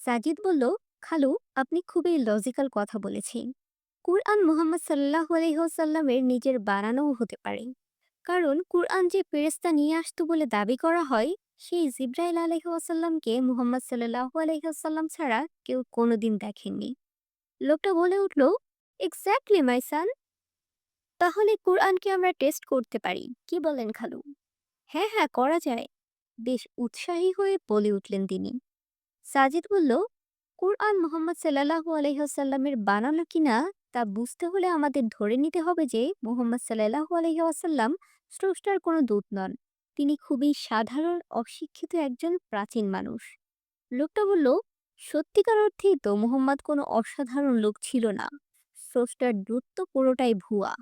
সাজিদ বলল, খালু, আপনি খুবই লজিক্যাল কথা বলেছেন। কুরআন মুহাম্মদ সাল্লাহ আলহিহসাল্লামের নিজের বানানোও হতে পারে। কারণ কুরআন যে ফেরেস্তা নিয়ে আসতো বলে দাবি করা হয়, সেই জিব্রাইল আলহিহাসাল্লামকে মুহাম্মদ সাল্লাহ আলহিহাসাল্লাম ছাড়া কেউ কোনোদিন দেখেননি। লোকটা বলে উঠল এক্স্যাক্টলি মাই সান তাহলে কুরআনকে আমরা টেস্ট করতে পারি, কি বলেন খালু? হ্যাঁ হ্যাঁ করা যায়। বেশ উৎসাহী হয়ে বলে উঠলেন তিনি। সাজিদ বলল, কুরআন মোহাম্মদ সাল্লাহু আলহিহাসাল্লামের বানানো কিনা তা বুঝতে হলে আমাদের ধরে নিতে হবে যে মোহাম্মদ সাল্লাহু আলহিহাসাল্লাম স্রষ্টার কোনো দূত নন। তিনি খুবই সাধারণ, অশিক্ষিত একজন প্রাচীন মানুষ। লোকটা বলল, সত্যিকার অর্থেই তো মোহাম্মদ কোনো অসাধারণ লোক ছিল না। স্রষ্টার দূত তো পুরোটাই ভুয়া।